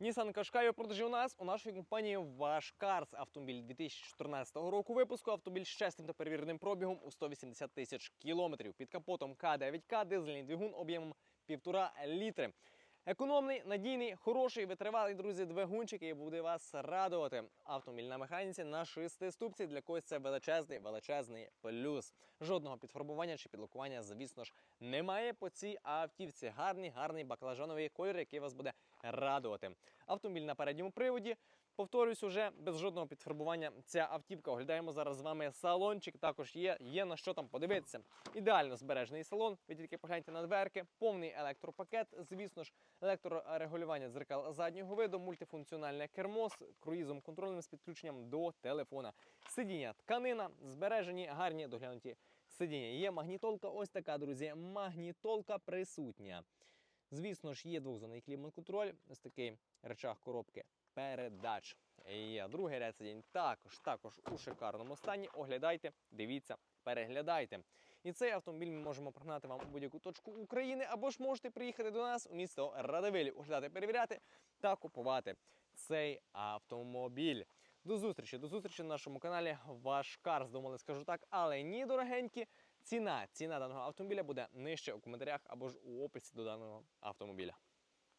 Nissan Qashqai у продажі у нас у нашій компанії Ваш Карс. Автомобіль 2014 року випуску. Автомобіль з чесним та перевіреним пробігом у 180 тисяч кілометрів. Під капотом К9К, дизельний двигун об'ємом 1,5 літри. Економний, надійний, хороший, витривалий, друзі, двигунчик, і буде вас радувати. Автомобіль на механіці на шестиступці. Для когось це величезний, величезний плюс. Жодного підфарбування чи підлокування, звісно ж, немає по цій автівці. Гарний, гарний баклажановий колір, який вас буде радувати. Автомобіль на передньому приводі. Повторюсь, уже без жодного підфарбування ця автівка. Оглядаємо зараз з вами салончик. Також є, є на що там подивитися. Ідеально збережений салон. Ви тільки погляньте на дверки, повний електропакет. Звісно ж, електрорегулювання дзеркал заднього виду, мультифункціональне кермо з круїзом контрольним з підключенням до телефона. Сидіння тканина, збережені, гарні доглянуті сидіння. Є магнітолка. Ось така, друзі. Магнітолка присутня. Звісно ж, є двохзонний клімат-контроль, ось такий речах коробки передач. Є другий сидінь також, також у шикарному стані. Оглядайте, дивіться, переглядайте. І цей автомобіль ми можемо прогнати вам у будь-яку точку України, або ж можете приїхати до нас у місто Радивилі, оглядати, перевіряти та купувати цей автомобіль. До зустрічі, до зустрічі на нашому каналі. Ваш Карс, думали, скажу так, але ні, дорогенькі. Ціна, ціна даного автомобіля буде нижче у коментарях або ж у описі до даного автомобіля.